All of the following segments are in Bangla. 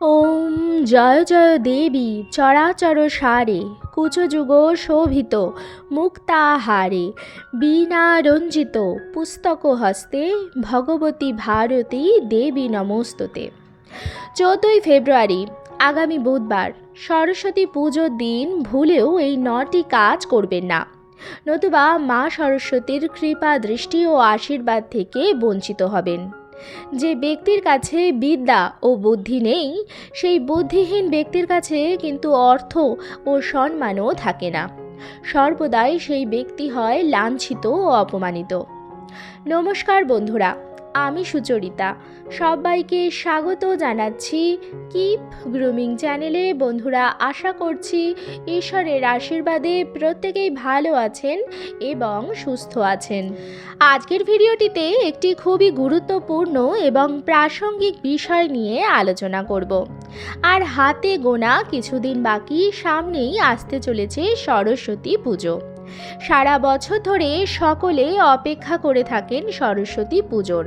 ওম জয় জয় দেবী চরাচর সারে, কুচযুগ শোভিত, মুক্তাহারে। বীণা রঞ্জিত, পুস্তক হস্তে, ভগবতী ভারতী দেবী নমস্ততে। চৌদ্দই ফেব্রুয়ারি, আগামী বুধবার, সরস্বতী পুজোর দিন ভুলেও এই নটি কাজ করবেন না। নতুবা মা সরস্বতীর কৃপা, দৃষ্টি ও আশীর্বাদ থেকে বঞ্চিত হবেন। যে ব্যক্তির কাছে বিদ্যা ও বুদ্ধি নেই, সেই বুদ্ধিহীন ব্যক্তির কাছে কিন্তু অর্থ ও সম্মানও থাকে না। সর্বদাই সেই ব্যক্তি হয় লাঞ্ছিত ও অপমানিত। নমস্কার বন্ধুরা আমি সুচরিতা। সবাইকে স্বাগত জানাচ্ছি কিপ গ্রুমিং চ্যানেলে। বন্ধুরা, আশা করছি ঈশ্বরের আশীর্বাদে প্রত্যেকেই ভালো আছেন এবং সুস্থ আছেন। আজকের ভিডিওটিতে একটি খুবই গুরুত্বপূর্ণ এবং প্রাসঙ্গিক বিষয় নিয়ে আলোচনা করব। আর হাতে গোনা কিছুদিন বাকি সামনেই আসতে চলেছে সরস্বতী পুজো। সারা বছর ধরে সকলে অপেক্ষা করে থাকেন সরস্বতী পুজোর।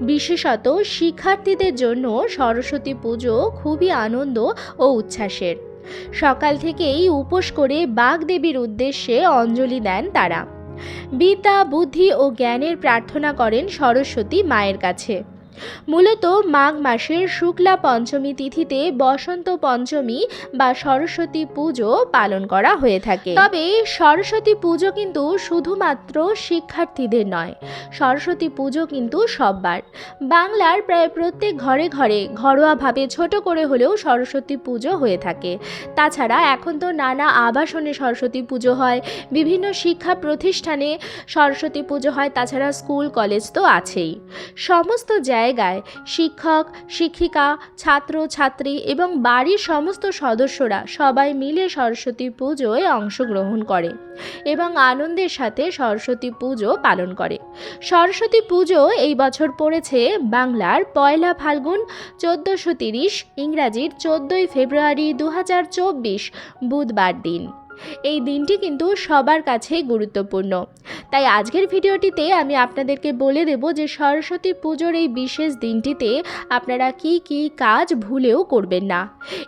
বিশেষত শিক্ষার্থীদের জন্য সরস্বতী পুজো খুবই আনন্দ ও উচ্ছ্বাসের। সকাল থেকেই উপোস করে বাগদেবীর উদ্দেশ্যে অঞ্জলি দেন তারা। বিদ্যা, বুদ্ধি ও জ্ঞানের প্রার্থনা করেন সরস্বতী মায়ের কাছে। মূলত মাঘ মাসের শুক্লা পঞ্চমী তিথিতে বসন্ত পঞ্চমী বা সরস্বতী পুজো পালন করা হয়ে থাকে। তবে সরস্বতী পুজো কিন্তু শুধুমাত্র শিক্ষার্থীদের নয়, সরস্বতী পুজো কিন্তু সববার। বাংলার প্রায় প্রত্যেক ঘরে ঘরে ঘরোয়াভাবে ছোট করে হলেও সরস্বতী পুজো হয়ে থাকে। তাছাড়া এখন তো নানা আবাসনে সরস্বতী পুজো হয়, বিভিন্ন শিক্ষা প্রতিষ্ঠানে সরস্বতী পুজো হয়, তাছাড়া স্কুল, কলেজ তো আছেই। সমস্ত জায়গায় শিক্ষক, শিক্ষিকা, ছাত্র, ছাত্রী এবং বাড়ির সমস্ত সদস্যরা সবাই মিলে সরস্বতী পুজোয় অংশগ্রহণ করে এবং আনন্দের সাথে সরস্বতী পুজো পালন করে। সরস্বতী পুজো এই বছর পড়েছে বাংলার পয়লা ফাল্গুন, চোদ্দোশো তিরিশ, ইংরাজির চোদ্দোই ফেব্রুয়ারি দু হাজার চব্বিশ বুধবার দিন। এই দিনটি কিন্তু সবার কাছেই গুরুত্বপূর্ণ। তাই আজকের ভিডিওটিতে আমি আপনাদেরকে বলে দেব যে সরস্বতী পুজোর এই বিশেষ দিনটিতে আপনারা কি কি কাজ ভুলেও করবেন না।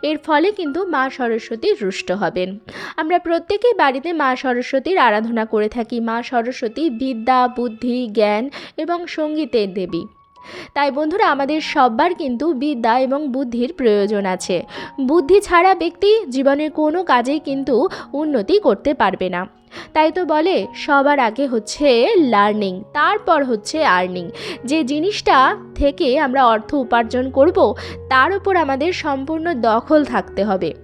এর ফলে কিন্তু মা সরস্বতী রুষ্ট হবেন। আমরা প্রত্যেকেই বাড়িতে মা সরস্বতীর আরাধনা করে থাকি। মা সরস্বতী বিদ্যা, বুদ্ধি, জ্ঞান এবং সঙ্গীতের দেবী। তাই বন্ধুরা, আমাদের সব্বার কিন্তু বিদ্যা এবং বুদ্ধির প্রয়োজন আছে। বুদ্ধি ছাড়া ব্যক্তি জীবনের কোনো কাজেই কিন্তু উন্নতি করতে পারবে না। তাই তো বলে, সবার আগে হচ্ছে লার্নিং তারপর হচ্ছে আর্নিং যে জিনিসটা থেকে আমরা অর্থ উপার্জন করব, তার উপর আমাদের সম্পূর্ণ দখল থাকতে হবে।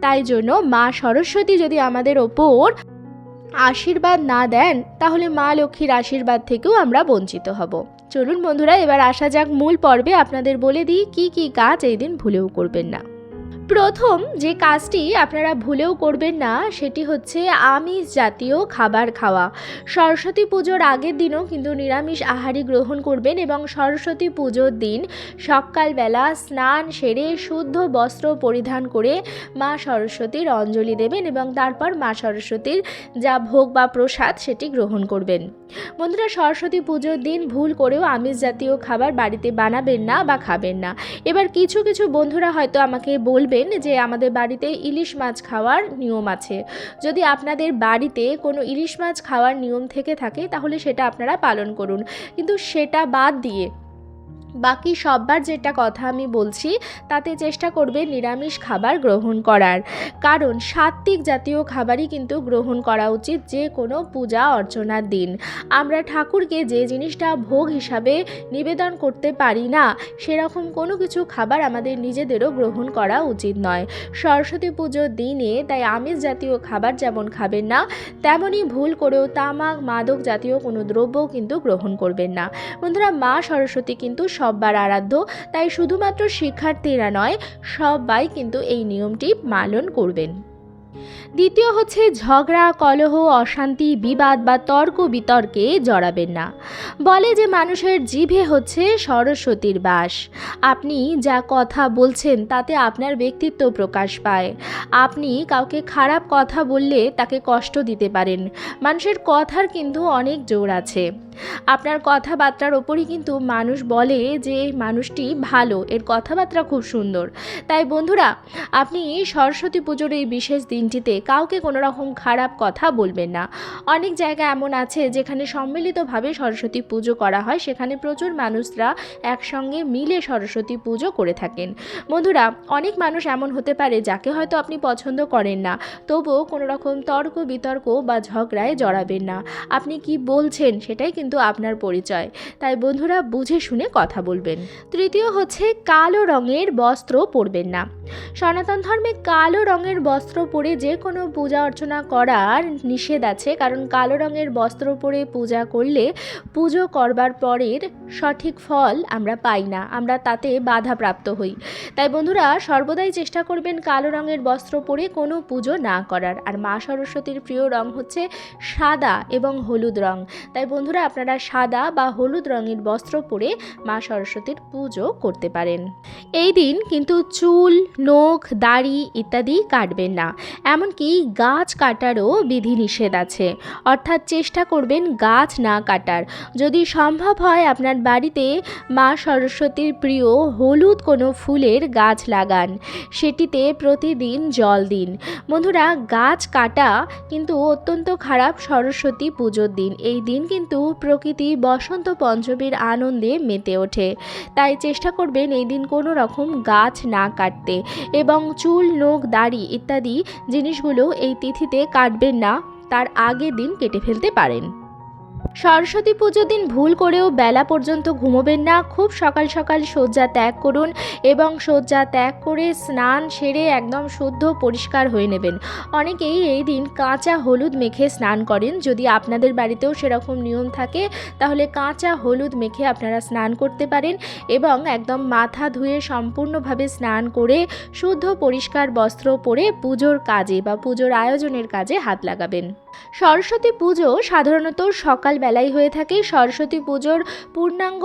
তাই জন্য মা সরস্বতী যদি আমাদের ওপর আশীর্বাদ না দেন, তাহলে মা লক্ষ্মীর আশীর্বাদ থেকেও আমরা বঞ্চিত হব। চলুন বন্ধুরা, এবার আসা যাক মূল পর্বে। আপনাদের বলে দিই, কি কি কাজ এই দিন ভুলেও করবেন না। প্রথম যে কাজটি আপনারা ভুলেও করবেন না, সেটি হচ্ছে আমিষ জাতীয় খাবার খাওয়া। সরস্বতী পুজোর আগের দিনও কিন্তু নিরামিষ আহারই গ্রহণ করবেন এবং সরস্বতী পুজোর দিন সকালবেলা স্নান সেরে শুদ্ধ বস্ত্র পরিধান করে মা সরস্বতীর অঞ্জলি দেবেন এবং তারপর মা সরস্বতীর যা ভোগ বা প্রসাদ সেটি গ্রহণ করবেন। বন্ধুরা, সরস্বতী পুজোর দিন ভুল করেও আমিষ জাতীয় খাবার বাড়িতে বানাবেন না বা খাবেন না। এবার কিছু কিছু বন্ধুরা হয়তো আমাকে বলবেন যে আমাদের বাড়িতে ইলিশ মাছ খাওয়ার নিয়ম আছে। যদি আপনাদের বাড়িতে কোনো ইলিশ মাছ খাওয়ার নিয়ম থেকে থাকে, তাহলে সেটা আপনারা পালন করুন। কিন্তু সেটা বাদ দিয়ে বাকি সববার যেটা কথা আমি বলছি, তাতে চেষ্টা করবে নিরামিষ খাবার গ্রহণ করার। কারণ সাত্ত্বিক জাতীয় খাবারই কিন্তু গ্রহণ করা উচিত যে কোনো পূজা অর্চনার দিন। আমরা ঠাকুরকে যে জিনিসটা ভোগ হিসাবে নিবেদন করতে পারি না, সেরকম কোনো কিছু খাবার আমাদের নিজেদেরও গ্রহণ করা উচিত নয়। সরস্বতী পুজোর দিনে তাই আমিষ জাতীয় খাবার যেমন খাবেন না তেমনই ভুল করেও তামাক, মাদক জাতীয় কোনো দ্রব্যও কিন্তু গ্রহণ করবেন না। বন্ধুরা, মা সরস্বতী কিন্তু সববার আরাধ্য, তাই শুধুমাত্র শিক্ষার্থীরা নয়, সবাই কিন্তু এই নিয়মটি পালন করবেন। দ্বিতীয় হচ্ছে ঝগড়া, কলহ, অশান্তি, বিবাদ বা তর্ক বিতর্কে জড়াবেন না। বলে যে মানুষের জিভে হচ্ছে সরস্বতীর বাস। আপনি যা কথা বলছেন তাতে আপনার ব্যক্তিত্ব প্রকাশ পায়। আপনি কাউকে খারাপ কথা বললে তাকে কষ্ট দিতে পারেন। মানুষের কথার কিন্তু অনেক জোর আছে। আপনার কথাবার্তার ওপরই কিন্তু মানুষ বলে যে মানুষটি ভালো, এর কথাবার্তা খুব সুন্দর। তাই বন্ধুরা, আপনি সরস্বতী পুজোর এই বিশেষ দিনটিতে কাউকে কোনো রকম খারাপ কথা বলবেন না। অনেক জায়গা এমন আছে যেখানে সম্মিলিতভাবে সরস্বতী পুজো করা হয়, সেখানে প্রচুর মানুষরা একসঙ্গে মিলে সরস্বতী পুজো করে থাকেন। বন্ধুরা, অনেক মানুষ এমন হতে পারে যাকে হয়তো আপনি পছন্দ করেন না, তবুও কোনো রকম তর্ক বিতর্ক বা ঝগড়ায় জড়াবেন না। আপনি কি বলছেন সেটাই কিন্তু আপনার পরিচয়। তাই বন্ধুরা বুঝে শুনে কথা বলবেন। তৃতীয় হচ্ছে, কালো রঙের বস্ত্র পরবেন না। সনাতন ধর্মে কালো রঙের বস্ত্র পরে যে কোনো পূজা অর্চনা করার নিষেধ আছে, কারণ কালো রঙের বস্ত্র পরে পূজা করলে পুজো করবার পরের সঠিক ফল আমরা পাই না, আমরা তাতে বাধাপ্রাপ্ত হই। তাই বন্ধুরা সর্বদাই চেষ্টা করবেন কালো রঙের বস্ত্র পরে কোনো পুজো না করার। আর মা সরস্বতীর প্রিয় রং হচ্ছে সাদা এবং হলুদ রং। তাই বন্ধুরা আপনারা সাদা বা হলুদ রঙের বস্ত্র পরে মা সরস্বতীর পুজো করতে পারেন। এই দিন কিন্তু চুল, নখ, দাড়ি ইত্যাদি কাটবেন না। এমনকি গাছ কাটারও বিধিনিষেধ আছে। অর্থাৎ চেষ্টা করবেন গাছ না কাটার। যদি সম্ভব হয় আপনার বাড়িতে মা সরস্বতীর প্রিয় হলুদ কোনো ফুলের গাছ লাগান। সেটিতে প্রতিদিন জল দিন। বন্ধুরা, গাছ কাটা কিন্তু অত্যন্ত খারাপ সরস্বতী পুজোর দিন। এই দিন কিন্তু প্রকৃতি বসন্ত পঞ্চমীর আনন্দে মেতে ওঠে। তাই চেষ্টা করবেন এই দিন কোনো রকম গাছ না কাটতে এবং চুল, নখ, দাড়ি ইত্যাদি জিনিসগুলো এই তিথিতে কাটবেন না, তার আগের দিন কেটে ফেলতে পারেন। সরস্বতী পুজোর দিন ভুল করেও বেলা পর্যন্ত ঘুমোবেন না। খুব সকাল সকাল শয্যা ত্যাগ করুন এবং শয্যা ত্যাগ করে স্নান সেরে একদম শুদ্ধ পরিষ্কার হয়ে নেবেন। অনেকেই এই দিন কাঁচা হলুদ মেখে স্নান করেন। যদি আপনাদের বাড়িতেও সেরকম নিয়ম থাকে, তাহলে কাঁচা হলুদ মেখে আপনারা স্নান করতে পারেন এবং একদম মাথা ধুয়ে সম্পূর্ণভাবে স্নান করে শুদ্ধ পরিষ্কার বস্ত্র পরে পুজোর কাজে বা পুজোর আয়োজনের কাজে হাত লাগাবেন। সরস্বতী পুজো সাধারণত সকালবেলায় হয়ে থাকে সরস্বতী পুজোর পূর্ণাঙ্গ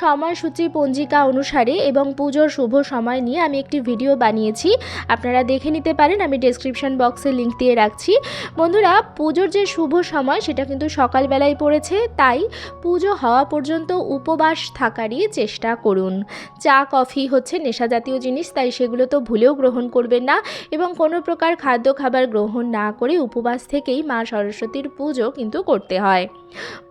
সময়সূচি পঞ্জিকা অনুসারে এবং পুজোর শুভ সময় নিয়ে আমি একটি ভিডিও বানিয়েছি। আপনারা দেখে নিতে পারেন, আমি ডেসক্রিপশন বক্সে লিংক দিয়ে রাখছি। বন্ধুরা, পুজোর যে শুভ সময়, সেটা কিন্তু সকালবেলায় পড়েছে, তাই পুজো হওয়া পর্যন্ত উপবাস থাকারই চেষ্টা করুন। চা, কফি হচ্ছে নেশা জাতীয় জিনিস, তাই সেগুলো তো ভুলেও গ্রহণ করবেন না এবং কোনো প্রকার খাদ্য খাবার গ্রহণ না করে উপবাস থেকেই মা সরস্বতীর পুজো কিন্তু করতে হয়।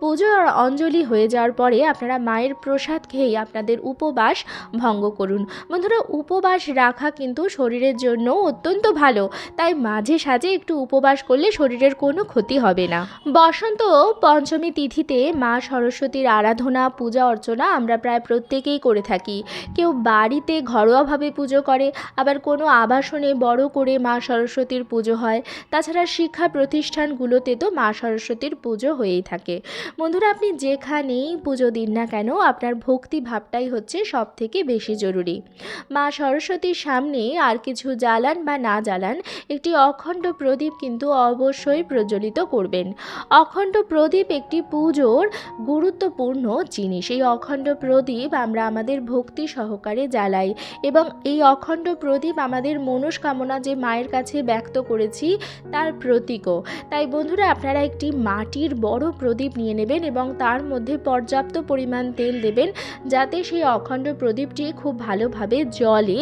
পুজো আর অঞ্জলি হয়ে যাওয়ার পরে আপনারা মায়ের প্রসাদ খেয়েই আপনাদের উপবাস ভঙ্গ করুন। বন্ধুরা, উপবাস রাখা কিন্তু শরীরের জন্য অত্যন্ত ভালো। তাই মাঝে সাঝে একটু উপবাস করলে শরীরের কোনো ক্ষতি হবে না। বসন্ত পঞ্চমী তিথিতে মা সরস্বতীর আরাধনা, পূজা অর্চনা আমরা প্রায় প্রত্যেকেই করে থাকি। কেউ বাড়িতে ঘরোয়াভাবে পুজো করে, আবার কোনো আবাসনে বড় করে মা সরস্বতীর পুজো হয়। তাছাড়া শিক্ষা প্রতিষ্ঠানগুলোতে তো মা সরস্বতীর পুজো হয়েই থাকে। বন্ধুরা, আপনি যেখানেই পুজো দিন না কেন, আপনার ভক্তি ভাবটাই হচ্ছে সব থেকে বেশি জরুরি। মা সরস্বতীর সামনে আর কিছু জ্বালান বা না জ্বালান, একটি অখণ্ড প্রদীপ কিন্তু অবশ্যই প্রজ্বলিত করবেন। অখণ্ড প্রদীপ একটি পুজোর গুরুত্বপূর্ণ জিনিস। এই অখণ্ড প্রদীপ আমরা আমাদের ভক্তি সহকারে জ্বালাই এবং এই অখণ্ড প্রদীপ আমাদের মনস্কামনা যে মায়ের কাছে ব্যক্ত করেছি, তার প্রতীকও। তাই বন্ধুরা, আপনারা একটি মাটির বড় প্রদীপ নিয়ে নেবেন এবং তার মধ্যে পর্যাপ্ত পরিমাণ তেল দেবেন যাতে সেই অখণ্ড প্রদীপটি খুব ভালোভাবে জলে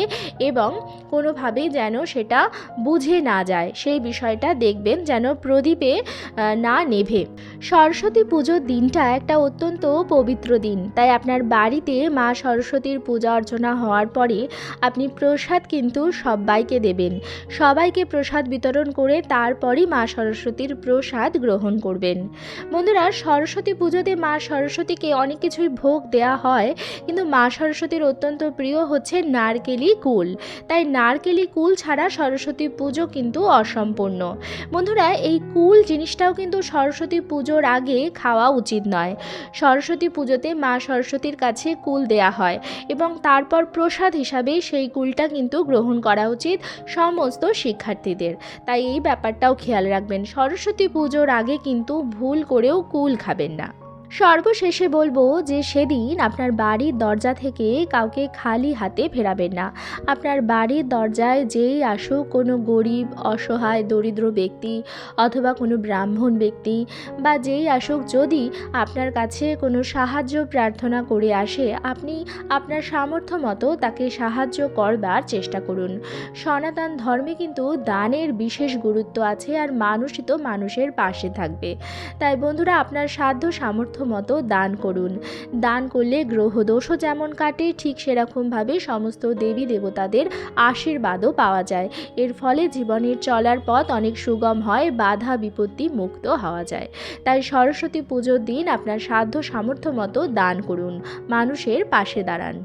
এবং কোনোভাবে যেন সেটা বুঝে না যায়। সেই বিষয়টা দেখবেন যেন প্রদীপে না নেভে। সরস্বতী পুজোর দিনটা একটা অত্যন্ত পবিত্র দিন। তাই আপনার বাড়িতে মা সরস্বতীর পূজা অর্চনা হওয়ার পরে আপনি প্রসাদ কিন্তু সবাইকে দেবেন। সবাইকে প্রসাদ বিতরণ করে তারপরই মা সরস্বতীর প্রসাদ গ্রহণ করবেন। বন্ধুরা সরস্বতী পুজোতে মা সরস্বতীকে অনেক কিছুই ভোগ দেয়া হয়, কিন্তু মা সরস্বতীর অত্যন্ত প্রিয় হচ্ছে নারকেলি কুল। তাই নারকেলি কুল ছাড়া সরস্বতী পুজো কিন্তু অসম্পূর্ণ। বন্ধুরা, এই কুল জিনিসটাও কিন্তু সরস্বতী পুজোর আগে খাওয়া উচিত নয়। সরস্বতী পুজোতে মা সরস্বতীর কাছে কুল দেয়া হয় এবং তারপর প্রসাদ হিসাবে সেই কুলটা কিন্তু গ্রহণ করা উচিত সমস্ত শিক্ষার্থীদের। তাই এই ব্যাপারটাও খেয়াল রাখবেন, সরস্বতী পুজোর আগে কিন্তু ভুল করেও কুল খাবেন না। সর্বশেষে বলব যে সেদিন আপনার বাড়ির দরজা থেকে কাউকে খালি হাতে ফেরাবেন না। আপনার বাড়ির দরজায় যেই আসুক কোনো গরিব, অসহায়, দরিদ্র ব্যক্তি অথবা কোনো ব্রাহ্মণ ব্যক্তি বা যেই আসুক যদি আপনার কাছে কোনো সাহায্য প্রার্থনা করে আসে, আপনি আপনার সামর্থ্য মতো তাকে সাহায্য করবার চেষ্টা করুন। সনাতন ধর্মে কিন্তু দানের বিশেষ গুরুত্ব আছে আর মানুষই তো মানুষের পাশে থাকবে। তাই বন্ধুরা, আপনার সাধ্য সামর্থ্য মতো দান করুন। দান করলে গ্রহদোষও যেমন কাটে, ঠিক সেরকমভাবে সমস্ত দেবী দেবতাদের আশীর্বাদও পাওয়া যায়। এর ফলে জীবনের চলার পথ অনেক সুগম হয়, বাধা বিপত্তি মুক্ত হওয়া যায়। তাই সরস্বতী পুজোর দিন আপনার সাধ্য সামর্থ্য মতো দান করুন। মানুষের পাশে দাঁড়ান।